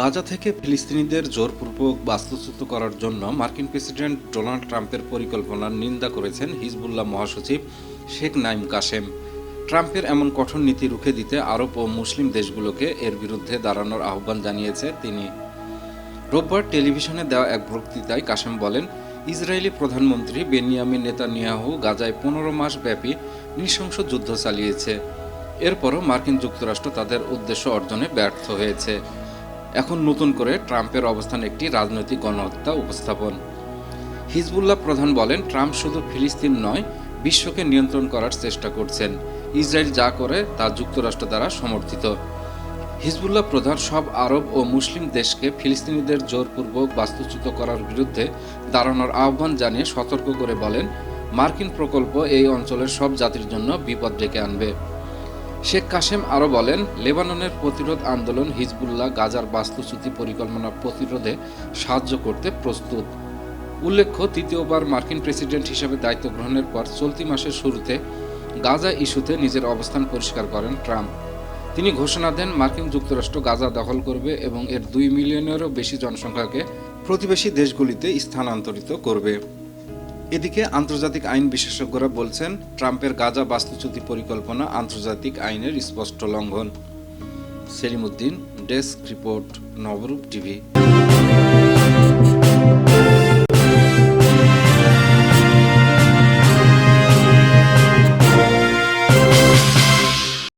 গাজা থেকে ফিলিস্তিনিদের জোরপূর্বক বাস্তুচ্যুত করার জন্য মার্কিন প্রেসিডেন্ট ডোনাল্ড ট্রাম্পের পরিকল্পনার নিন্দা করেছেন হিজবুল্লাহ মহাসচিব শেখ নাইম কাসেম ট্রাম্পের এমন কঠোর নীতি রুখে দিতে আরব ও মুসলিম দেশগুলোকে এর বিরুদ্ধে দাঁড়ানোর আহ্বান জানিয়েছে তিনি। রোববার টেলিভিশনে দেওয়া এক বক্তৃতায় কাসেম বলেন, ইসরায়েলি প্রধানমন্ত্রী বেনিয়ামিন নেতানিয়াহু গাজায় পনেরো মাস ব্যাপী নৃশংস যুদ্ধ চালিয়েছে। এরপরও মার্কিন যুক্তরাষ্ট্র তাদের উদ্দেশ্য অর্জনে ব্যর্থ হয়েছে। এখন নতুন করে ট্রাম্পের অবস্থান একটি রাজনৈতিক গণহত্যা উপস্থাপন। হিজবুল্লাহ প্রধান বলেন, ট্রাম্প শুধু ফিলিস্তিন নয়, বিশ্বকে নিয়ন্ত্রণ করার চেষ্টা করছেন। ইসরায়েল যা করে তা যুক্তরাষ্ট্র দ্বারা সমর্থিত। হিজবুল্লাহ প্রধান সব আরব ও মুসলিম দেশকে ফিলিস্তিনিদের জোরপূর্বক বাস্তুচ্যুত করার বিরুদ্ধে দাঁড়ানোর আহ্বান জানিয়ে সতর্ক করে বলেন, মার্কিন প্রকল্প এই অঞ্চলের সব জাতির জন্য বিপদ ডেকে আনবে। শেখ কাশেম আরও বলেন, লেবাননের প্রতিরোধ আন্দোলন হিজবুল্লাহ গাজার বাস্তুচ্যুতি পরিকল্পনা প্রতিরোধে সাহায্য করতে প্রস্তুত। উল্লেখ্য, তৃতীয়বার মার্কিন প্রেসিডেন্ট হিসেবে দায়িত্ব গ্রহণের পর চলতি মাসের শুরুতে গাজা ইস্যুতে নিজের অবস্থান পরিষ্কার করেন ট্রাম্প। তিনি ঘোষণা দেন, মার্কিন যুক্তরাষ্ট্র গাজা দখল করবে এবং এর দুই মিলিয়নেরও বেশি জনসংখ্যাকে প্রতিবেশী দেশগুলিতে স্থানান্তরিত করবে। এদিকে আন্তর্জাতিক আইন বিশেষজ্ঞরা বলছেন, ট্রাম্পের গাজা বাস্তুচ্যুতি পরিকল্পনা আন্তর্জাতিক আইনের স্পষ্ট লঙ্ঘন। Selimuddin, desk report, Nabarup TV.